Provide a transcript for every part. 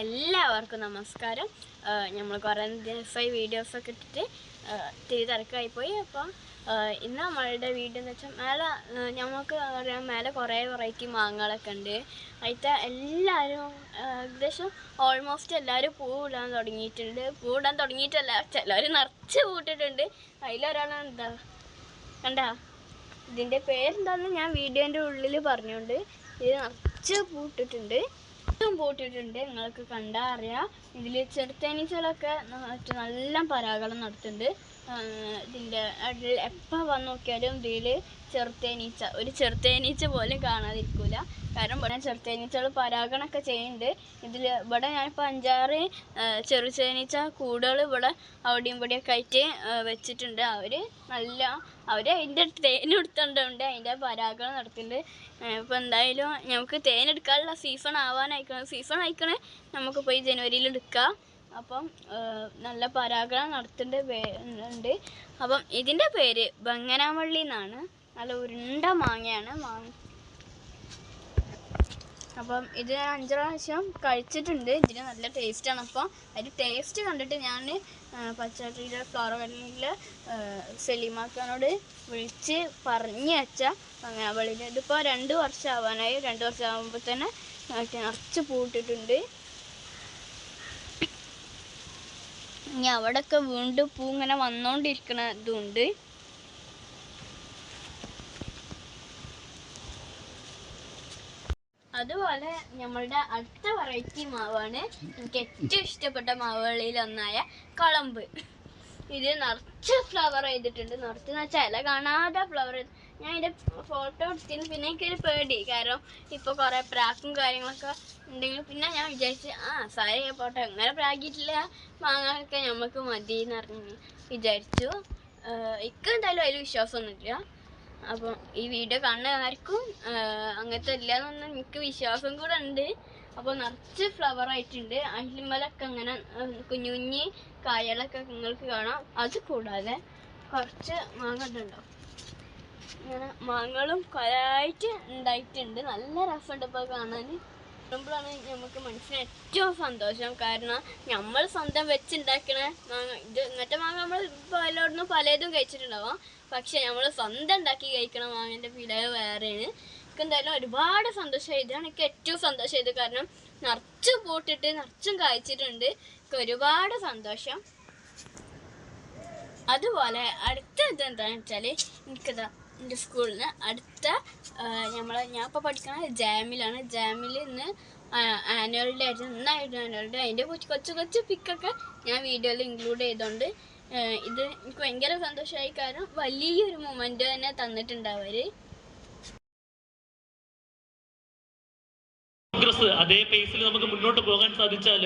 എല്ലാവർക്കും നമസ്കാരം. നമ്മൾ കുറേ ദിവസമായി വീഡിയോസൊക്കെ ഇട്ടിട്ട് തിരി തിരക്കായി പോയി. അപ്പം ഇന്ന് നമ്മളുടെ വീട് എന്ന് വെച്ചാൽ മേലെ നമുക്ക് അറിയാം മേലെ കുറേ വെറൈറ്റി മാങ്ങകളൊക്കെ ഉണ്ട്. അതിന്റെ എല്ലാവരും ഏകദേശം ഓൾമോസ്റ്റ് എല്ലാവരും പൂ ഇടാൻ തുടങ്ങിയിട്ടുണ്ട്. പൂ ഇടാൻ തുടങ്ങിയിട്ടല്ല ചിലർ നിറച്ച് പൂട്ടിട്ടുണ്ട്. അതിലൊരാളാണ് എന്താ? കണ്ടാ? ഇതിന്റെ പേരെന്താണെന്ന് ഞാൻ വീഡിയോന്റെ ഉള്ളിൽ പറഞ്ഞുകൊണ്ട് ഇത് നിറച്ച് പൂട്ടിട്ടുണ്ട്. ഇതും പൂട്ടിയിട്ടുണ്ട്. നിങ്ങൾക്ക് കണ്ടാൽ അറിയാം. ഇതിൽ ചെറുത്തേനീച്ചകളൊക്കെ നല്ല പരാഗണം നടത്തുന്നുണ്ട്. ഇതിന്റെ എപ്പോൾ വന്നു നോക്കിയാലും ഇതിൽ ചെറുതേനീച്ച ഒരു ചെറുത്തേനീച്ച പോലും കാണാതിരിക്കൂല. കാരണം ഇവിടെ ചെറുത്തേനീച്ചകൾ പരാഗണമൊക്കെ ചെയ്യുന്നുണ്ട്. ഇതിൽ ഇവിടെ ഞാനിപ്പോൾ അഞ്ചാറ് ചെറു തേനീച്ച കൂടുകൾ ഇവിടെ അവിടെയും ഇവിടെയൊക്കെ ആയിട്ട് വെച്ചിട്ടുണ്ട്. അവർ നല്ല അവർ അതിന്റെ തേൻ എടുത്തുകൊണ്ട് അതിന്റെ പരാഗണം നടത്തുന്നുണ്ട്. ഇപ്പോൾ എന്തായാലും നമുക്ക് തേൻ എടുക്കാനുള്ള സീസൺ ആവാനായിക്കണം. സീസൺ ആയിക്കണേ. നമുക്ക് പോയി ജനുവരിയിൽ എടുക്കാം. അപ്പം നല്ല പരാഗണം നടത്തേണ്ട ഉണ്ട്. അപ്പം ഇതിന്റെ പേര് ബങ്ങനാവള്ളി എന്നാണ്. നല്ല ഉരുണ്ട മാങ്ങയാണ് മാങ്ങ. അപ്പം ഇത് ഞാൻ അഞ്ച് പ്രാവശ്യം കഴിച്ചിട്ടുണ്ട്. ഇതിന് നല്ല ടേസ്റ്റാണ്. അപ്പം അതിന്റെ ടേസ്റ്റ് കണ്ടിട്ട് ഞാൻ പച്ചട്ടിയുടെ വെള്ളിയിൽ സെലിമാക്കാനോട് വിളിച്ച് പറഞ്ഞ് വെച്ച അങ്ങനെ വെളിയിൽ ഇതിപ്പോൾ രണ്ട് വർഷം ആവാനായി രണ്ട് വർഷം ആകുമ്പോൾ തന്നെ നിറച്ച് പൂട്ടിട്ടുണ്ട്. ഇനി അവിടെയൊക്കെ വീണ്ടും പൂ ഇങ്ങനെ വന്നുകൊണ്ടിരിക്കണ ഇതുണ്ട് അതുപോലെ നമ്മളുടെ അടുത്ത വെറൈറ്റി മാവാണ് എനിക്ക് ഏറ്റവും ഇഷ്ടപ്പെട്ട മാവുകളിൽ ഒന്നായ കളമ്പ്. ഇത് നിറച്ച് ഫ്ലവർ ചെയ്തിട്ടുണ്ട്. നിറച്ച് വെച്ചാൽ ഇല കാണാതെ ഫ്ലവർ ചെയ്ത് ഞാൻ ഇതിന്റെ ഫോട്ടോ എടുത്തിന് പിന്നെ എനിക്കൊരു പേടി. കാരണം ഇപ്പോൾ കുറേ പ്രാക്കും കാര്യങ്ങളൊക്കെ ഉണ്ടെങ്കിൽ പിന്നെ ഞാൻ വിചാരിച്ച് ആ സാരി പോട്ടെ. അങ്ങനെ പ്രാഗിട്ടില്ല. മാങ്ങാനൊക്കെ നമുക്ക് മതി എന്ന് പറഞ്ഞ് വിചാരിച്ചു. എനിക്ക് എന്തായാലും അതിൽ വിശ്വാസമൊന്നുമില്ല അപ്പം ഈ വീഡിയോ കാണുന്ന ആർക്കും അങ്ങനത്തെ ഇല്ലാന്നൊന്നും എനിക്ക് വിശ്വാസം കൂടെ ഉണ്ട്. അപ്പോൾ നിറച്ച് ഫ്ലവർ ആയിട്ടുണ്ട്. അഹിമലൊക്കെ അങ്ങനെ കുഞ്ഞു കുഞ്ഞി കായകളൊക്കെ നിങ്ങൾക്ക് കാണാം. അത് കൂടാതെ കുറച്ച് മാങ്ങ ഉണ്ടോ ഇങ്ങനെ മാങ്ങകളും കൊലായിട്ട് ഉണ്ടായിട്ടുണ്ട്. നല്ല രസമുണ്ട് ഇപ്പോൾ കാണാൻ. കാണുമ്പോഴാണ് നമുക്ക് മനസ്സിന് ഏറ്റവും സന്തോഷം. കാരണം നമ്മൾ സ്വന്തം വെച്ചുണ്ടാക്കണ മാങ്ങ ഇത് എന്നിട്ട് മാങ്ങ നമ്മൾ പലയിടത്തും പലതും കഴിച്ചിട്ടുണ്ടാവാം. പക്ഷെ നമ്മൾ സ്വന്തം ഉണ്ടാക്കി കഴിക്കണ മാങ്ങന്റെ ഫീൽ വേറെയാണ്. എനിക്ക് എന്തായാലും ഒരുപാട് സന്തോഷമായി ഇതാണ് എനിക്ക് ഏറ്റവും സന്തോഷമായത് കാരണം നിറച്ച് പൂട്ടിട്ട് നിറച്ചും കായ്ച്ചിട്ടുണ്ട്. എനിക്ക് ഒരുപാട് സന്തോഷം. അതുപോലെ അടുത്ത ഇത് എന്താണെന്ന് വെച്ചാൽ എനിക്കിതാ എന്റെ സ്കൂളിൽ നിന്ന് അടുത്ത നമ്മൾ ഞാൻ ഇപ്പോൾ പഠിക്കുന്നത് ജാമിലാണ്. ജാമിൽ ഇന്ന് ആനുവൽ ഡേ ആയിരുന്നു. ഇന്നായിരുന്നു ആനുവൽ ഡേ അതിന്റെ കൊച്ചു കൊച്ചു പിക്കൊക്കെ ഞാൻ വീഡിയോയിൽ ഇൻക്ലൂഡ് ചെയ്തുകൊണ്ട് ഇത് എനിക്ക് ഭയങ്കര സന്തോഷമായി കാരണം വലിയൊരു മൊമെന്റ് തന്നെ തന്നിട്ടുണ്ട് കോൺഗ്രസ് അതേ പേസിൽ നമുക്ക് മുന്നോട്ട് പോകാൻ സാധിച്ചാൽ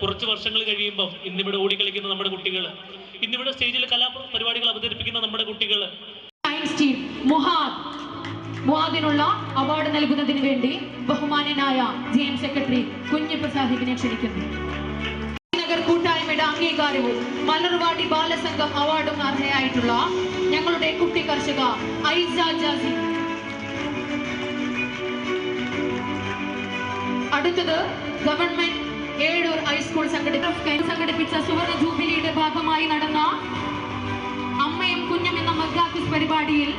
കുറച്ച് വർഷങ്ങൾ കഴിയുമ്പോൾ ഇന്നിവിടെ ഓടിക്കളിക്കുന്ന നമ്മുടെ കുട്ടികൾ ഇന്നിവിടെ സ്റ്റേജിൽ കലാപരിപാടികൾ അവതരിപ്പിക്കുന്ന നമ്മുടെ കുട്ടികൾ സയൻസ് ടീം മുഹാദ് മുഹാദിനുള്ള അവാർഡ് നൽകുന്നതിന് വേണ്ടി ബഹുമാനനായ ജെയിം എം സെക്രട്ടറി കുഞ്ഞിപ്പ സാഹിബിനെ ക്ഷണിക്കുന്നു. നഗർ കൂട്ടായ്മയുടെ അംഗീകാരവും മലർവാടി ബാലസംഘം അവാർഡും അർഹയായിട്ടുള്ള ഞങ്ങളുടെ കുട്ടി കർഷക ഐസ ജാസി. അടുത്തത് ഗവൺമെന്റ് ഏഴൂർ ഹൈസ്കൂൾ സംഘടിപ്പിച്ച സുവർണ ജൂബിലിയുടെ ഭാഗമായി നടന്ന പരിപാടിയിൽ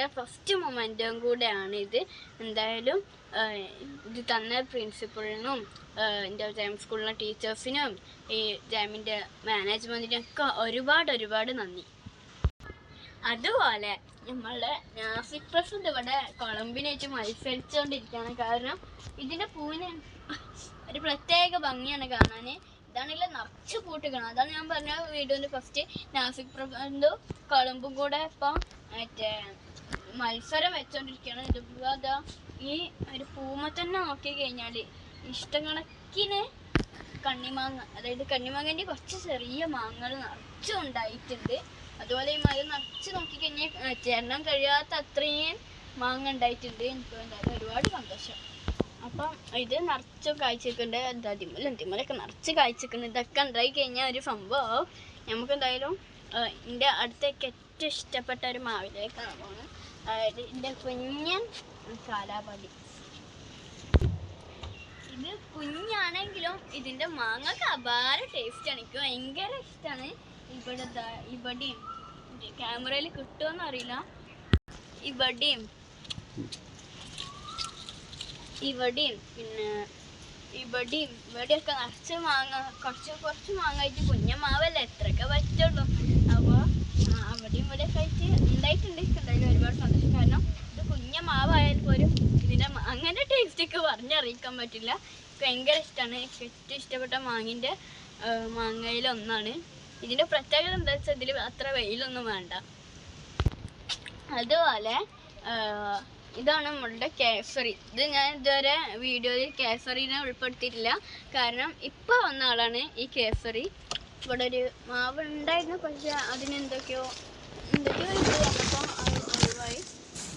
എന്റെ ഫസ്റ്റ് മൊമെന്റും കൂടെയാണ് ഇത്. എന്തായാലും ഇത് തന്ന പ്രിൻസിപ്പളിനും എന്റെ ജാം സ്കൂളിലെ ടീച്ചേഴ്സിനും ഈ ജാമിന്റെ മാനേജ്മെന്റിനൊക്കെ ഒരുപാട് ഒരുപാട് നന്ദി. അതുപോലെ നമ്മളുടെ നാസിക് പ്രസിഡന്റ് ഇവിടെ കൊളംബിനായിട്ട് മത്സരിച്ചുകൊണ്ടിരിക്കുകയാണ് കാരണം ഇതിന്റെ പൂവിന് ഒരു പ്രത്യേക ഭംഗിയാണ് കാണാൻ ഇതാണെങ്കിൽ നിറച്ച് പൂട്ടിക്കണം അതാണ് ഞാൻ പറഞ്ഞ വീഡിയോന്റെ ഫസ്റ്റ് നാസിക് പ്രസിഡന്റും കൊളമ്പും കൂടെ ഇപ്പം മറ്റേ മത്സരം വെച്ചോണ്ടിരിക്കുകയാണ് ഇതിപ്പോ അതാ ഈ ഒരു പൂമ തന്നെ നോക്കി കഴിഞ്ഞാൽ ഇഷ്ടക്കണക്കിന് കണ്ണിമാങ്ങ അതായത് കണ്ണിമാങ്ങന്റെ കുറച്ച് ചെറിയ മാങ്ങകൾ നിറച്ചും ഉണ്ടായിട്ടുണ്ട് അതുപോലെ ഈ മരം നിറച്ച് നോക്കിക്കഴിഞ്ഞാൽ ചേരണം കഴിയാത്ത അത്രയും മാങ്ങ ഉണ്ടായിട്ടുണ്ട്. എനിക്ക് എന്തായാലും ഒരുപാട് സന്തോഷം. അപ്പം ഇത് നിറച്ചും കാഴ്ചക്കുണ്ട് എന്താ തിമ്മലും തിമ്മലൊക്കെ നിറച്ച് കാഴ്ചക്കുന്നു ഇതൊക്കെ ഉണ്ടായി കഴിഞ്ഞാൽ ഒരു സംഭവം. നമുക്ക് എന്തായാലും എന്റെ അടുത്തേക്ക് ഏറ്റവും ഇഷ്ടപ്പെട്ട ഒരു മാവിലേക്കാണ് പോകുന്നത് എന്റെ കുഞ്ഞൻ കാലാപടി ഇത് കുഞ്ഞാണെങ്കിലും ഇതിന്റെ മാങ്ങക്ക് അപാര ടേസ്റ്റ് ആണ്. എനിക്ക് ഭയങ്കര ഇഷ്ടമാണ് ഇവിടെ ഇവിടെയും. ക്യാമറയിൽ കിട്ടുമെന്ന് അറിയില്ല. ഇവിടെയും. ഇവിടെയും. പിന്നെ ഇവിടെയും. ഇവിടെയൊക്കെ നിറച്ച് മാങ്ങ കുറച്ച് കുറച്ച് മാങ്ങ ആയിട്ട് കുഞ്ഞ മാവല്ല? എത്രയൊക്കെ പറ്റുള്ളൂ അപ്പോൾ അവിടെയും ഇവിടെയൊക്കെ ആയിട്ട് ഉണ്ടായിട്ടുണ്ട് എന്തായാലും ഒരുപാട് സന്തോഷം കാരണം ഇത് കുഞ്ഞ മാവായാൽ പോലും ഇതിന്റെ അങ്ങനെ ടേസ്റ്റൊക്കെ പറഞ്ഞറിയിക്കാൻ പറ്റില്ല. ഭയങ്കര ഇഷ്ടമാണ് എനിക്ക് ഏറ്റവും ഇഷ്ടപ്പെട്ട മാങ്ങിന്റെ മാങ്ങയിലൊന്നാണ് ഇതിന്റെ പ്രത്യേകത എന്താ വെച്ചാൽ ഇതിൽ അത്ര വെയിലൊന്നും വേണ്ട. അതുപോലെ ഇതാണ് നമ്മളുടെ കേസറി ഇത് ഞാൻ ഇതുവരെ വീഡിയോയിൽ കേസറിനെ ഉൾപ്പെടുത്തിയിട്ടില്ല. കാരണം ഇപ്പോൾ വന്ന ആളാണ് ഈ കേസറി ഇവിടെ ഒരു മാവ് ഉണ്ടായിരുന്നു പക്ഷെ അതിന് എന്തൊക്കെയോ എന്തൊക്കെയോ ഇത് ഒഴിവായി.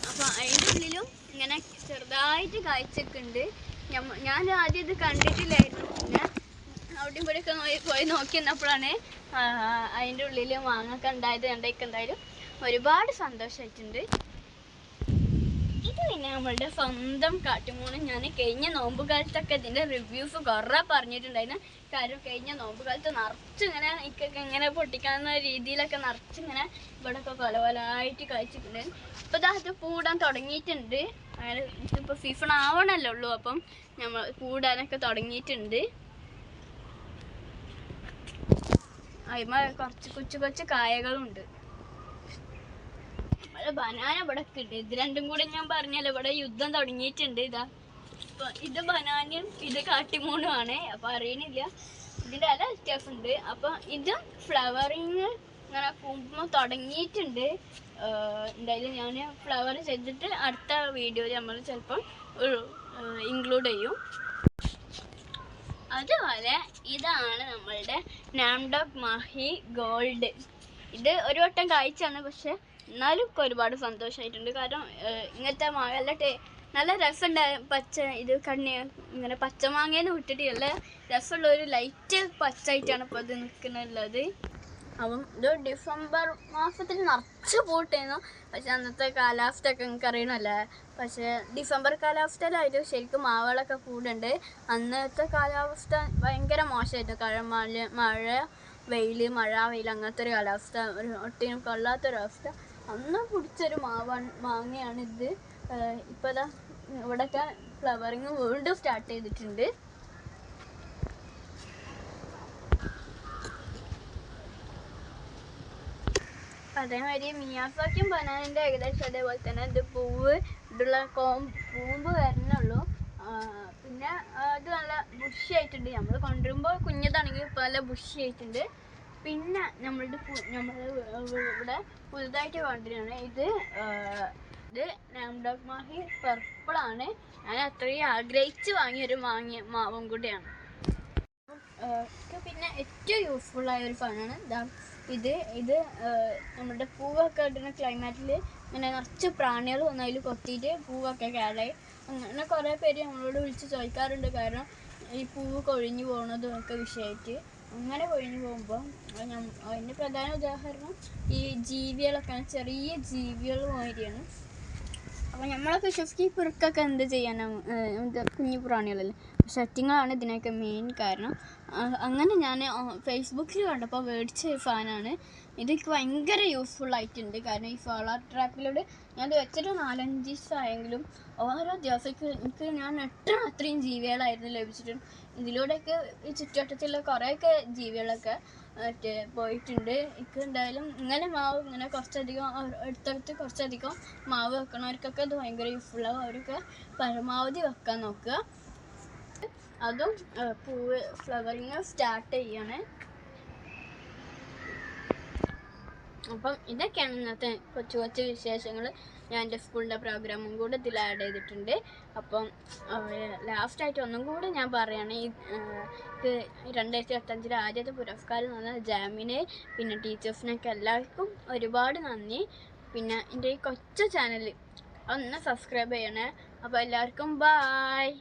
അപ്പോൾ അതിന്റെ ഉള്ളിലും ഇങ്ങനെ ചെറുതായിട്ട് കാഴ്ചയൊക്കെ ഞമ്മ ഞാൻ ആദ്യം ഇത് കണ്ടിട്ടില്ലായിരുന്നു. പിന്നെ അവിടെയും ഇവിടെയൊക്കെ ഒക്കെ പോയി നോക്കി നിന്നപ്പോഴാണ് അതിന്റെ ഉള്ളിൽ മാങ്ങൊക്കെ ഉണ്ടായത് കണ്ടേക്ക് എന്തായാലും ഒരുപാട് സന്തോഷമായിട്ടുണ്ട് പിന്നെ നമ്മളുടെ സ്വന്തം കാട്ടുമൂണ്. ഞാൻ കഴിഞ്ഞ നോമ്പ് കാലത്തൊക്കെ ഇതിന്റെ റിവ്യൂസ് കുറേ പറഞ്ഞിട്ടുണ്ടായിരുന്നു. കാര്യം കഴിഞ്ഞ നോമ്പ് കാലത്ത് നിറച്ച് ഇങ്ങനെ പൊട്ടിക്കാവുന്ന രീതിയിലൊക്കെ നിറച്ചിങ്ങനെ ഇവിടെ ഒക്കെ കൊലകൊലായിട്ട് കഴിച്ചിട്ടുണ്ടായിരുന്നു ഇപ്പം ഇതാ ഇത് പൂടാൻ തുടങ്ങിയിട്ടുണ്ട്. അതായത് ഇതിപ്പോൾ സീസൺ ആവണല്ലേ ഉള്ളൂ അപ്പം നമ്മൾ കൂടാനൊക്കെ തുടങ്ങിയിട്ടുണ്ട്. അതിമ കുറച്ച് കൊച്ചു കൊച്ചു കായകളുണ്ട്. ബനാന ഇവിടെ ഉണ്ട് ഇത് രണ്ടും കൂടെ ഞാൻ പറഞ്ഞല്ലോ ഇവിടെ യുദ്ധം തുടങ്ങിയിട്ടുണ്ട് ഇതാ. ഇത് ബനാനയും ഇത് കാട്ടിമൂണുമാണ്. അപ്പൊ അറിയണില്ല. ഇതിന്റെ അല വ്യത്യാസം ഉണ്ട് അപ്പൊ ഇത് ഫ്ലവറിങ് ഇങ്ങനെ പൂമ്പോ തുടങ്ങിയിട്ടുണ്ട്. എന്തായാലും ഞാൻ ഫ്ലവർ ചെയ്തിട്ട് അടുത്ത വീഡിയോയിൽ നമ്മൾ ചിലപ്പം ഇൻക്ലൂഡ് ചെയ്യും. അതുപോലെ ഇതാണ് നമ്മളുടെ നാംഡോക് മാഹി ഗോൾഡ് ഇത് ഒരു വട്ടം കായ്ച്ചാണ് പക്ഷെ എന്നാലും ഒക്കെ ഒരുപാട് സന്തോഷമായിട്ടുണ്ട് കാരണം ഇങ്ങനത്തെ മാങ്ങ നല്ല ടേ നല്ല രസമുണ്ട്. പച്ച ഇത് കണ്ണി ഇങ്ങനെ പച്ചമാങ്ങേന്ന് വിട്ടിട്ട് നല്ല രസമുള്ള ഒരു ലൈറ്റ് പച്ചായിട്ടാണ് ഇപ്പോൾ ഇത് നിൽക്കുന്നുള്ളത്. അപ്പം ഇത് ഡിസംബർ മാസത്തിൽ നിറച്ച് പൂട്ടായിരുന്നു പക്ഷെ അന്നത്തെ കാലാവസ്ഥ ഒക്കെ നിങ്ങൾക്ക് അറിയണമല്ലേ? പക്ഷേ ഡിസംബർ കാലാവസ്ഥയിലായിരുന്നു ശരിക്കും മാവുകളൊക്കെ കൂടുണ്ട് അന്നത്തെ കാലാവസ്ഥ ഭയങ്കര മോശമായിരുന്നു. കാരണം മഴ മഴ വെയിൽ മഴ വെയിൽ അങ്ങനത്തെ ഒരു കാലാവസ്ഥ. ഒരു ഒട്ടിനും കൊള്ളാത്തൊരവസ്ഥ അന്ന് പിടിച്ചൊരു മാവാണ് മാങ്ങയാണിത്. ഇത് ഇതാ ഇവിടെയൊക്കെ ഫ്ലവറിങ് വീണ്ടും സ്റ്റാർട്ട് ചെയ്തിട്ടുണ്ട്. അതേമാതിരി മിയാസാക്കും ബനാനിന്റെ ഏകദേശം അതേപോലെ തന്നെ ഇത് പൂവ് ഇതുള്ള കോം പൂമ്പ് വരണുള്ളൂ പിന്നെ ഇത് നല്ല ബുഷി ആയിട്ടുണ്ട്. നമ്മൾ കൊണ്ടുവരുമ്പോൾ കുഞ്ഞതാണെങ്കിൽ ഇപ്പോൾ നല്ല ബുഷി ആയിട്ടുണ്ട്. പിന്നെ നമ്മളുടെ നമ്മൾ ഇവിടെ പുതുതായിട്ട് കൊണ്ടുവരികയാണ് ഇത് ഇത് നാംഡോക് മാഹി പർപ്പിളാണ് ഞാൻ അത്രയും ആഗ്രഹിച്ച് വാങ്ങിയ ഒരു മാങ്ങിയ മാവും കൂടിയാണ്. പിന്നെ ഏറ്റവും യൂസ്ഫുൾ ആയ ഒരു സാധനമാണ്. ഇതാ ഇത് ഇത് നമ്മുടെ പൂവൊക്കെ ഇടുന്ന ക്ലൈമാറ്റിൽ ഇങ്ങനെ നിറച്ച് പ്രാണികൾ വന്ന് അതിൽ കൊത്തിയിട്ട് പൂവൊക്കെ കേടായി. അങ്ങനെ കുറേ പേര് നമ്മളോട് വിളിച്ച് ചോദിക്കാറുണ്ട്. കാരണം ഈ പൂവ് കൊഴിഞ്ഞു പോകുന്നതും ഒക്കെ വിഷയമായിട്ട് അങ്ങനെ കൊഴിഞ്ഞു പോകുമ്പോൾ അതിന്റെ പ്രധാന ഉദാഹരണം ഈ ജീവികളൊക്കെ ചെറിയ ജീവികൾ മാതിരിയാണ്. അപ്പോൾ നമ്മളൊക്കെ വിശ്വസിക്കും ഈ പുറക്കൊക്കെ എന്ത് ചെയ്യാനാണ് കുഞ്ഞു പ്രാണികളല്ലേ? പക്ഷെ ഇതിനൊക്കെ മെയിൻ കാരണം. അങ്ങനെ ഞാൻ ഫേസ്ബുക്കിൽ കണ്ടപ്പോൾ മേടിച്ച ഒരു ഇതൊക്കെ ഭയങ്കര യൂസ്ഫുൾ ആയിട്ടുണ്ട്. കാരണം ഈ സോളാർ ട്രാപ്പിലൂടെ ഞാൻ വെച്ചിട്ട് നാലഞ്ച് ദിവസമായെങ്കിലും ഓരോ ദിവസത്തേക്ക് എനിക്ക് ഞാൻ എത്ര അത്രയും ജീവികളായിരുന്നു ലഭിച്ചിട്ടുണ്ട് ഇതിലൂടെയൊക്കെ ഈ ചുറ്റുവട്ടത്തുള്ള കുറേയൊക്കെ ജീവികളൊക്കെ മറ്റേ പോയിട്ടുണ്ട്. എനിക്ക് എന്തായാലും ഇങ്ങനെ മാവ് ഇങ്ങനെ കുറച്ചധികം അടുത്തടുത്ത് കുറച്ചധികം മാവ് വെക്കണവർക്കൊക്കെ അത് ഭയങ്കര യൂസ്ഫുള്ളാകും അവരൊക്കെ പരമാവധി വെക്കാൻ നോക്കുക. അതും പൂവ് ഫ്ലവറിങ് സ്റ്റാർട്ട് ചെയ്യണേ. അപ്പം ഇതൊക്കെയാണ് ഇന്നത്തെ കൊച്ചു കൊച്ചു വിശേഷങ്ങൾ ഞാൻ എന്റെ സ്കൂളിന്റെ പ്രോഗ്രാമും കൂടെ ഇതിൽ ആഡ് ചെയ്തിട്ടുണ്ട്. അപ്പം ലാസ്റ്റായിട്ട് ഒന്നും കൂടി ഞാൻ പറയുകയാണ് ഈ രണ്ടായിരത്തി ഇരുപത്തഞ്ചിലെ ആദ്യത്തെ പുരസ്കാരം എന്ന് പറഞ്ഞാൽ ജാമിന് പിന്നെ ടീച്ചേഴ്സിനൊക്കെ എല്ലാവർക്കും ഒരുപാട് നന്ദി. പിന്നെ എന്റെ ഈ കൊച്ചു ചാനൽ ഒന്ന് സബ്സ്ക്രൈബ് ചെയ്യണേ. അപ്പോൾ എല്ലാവർക്കും ബായ്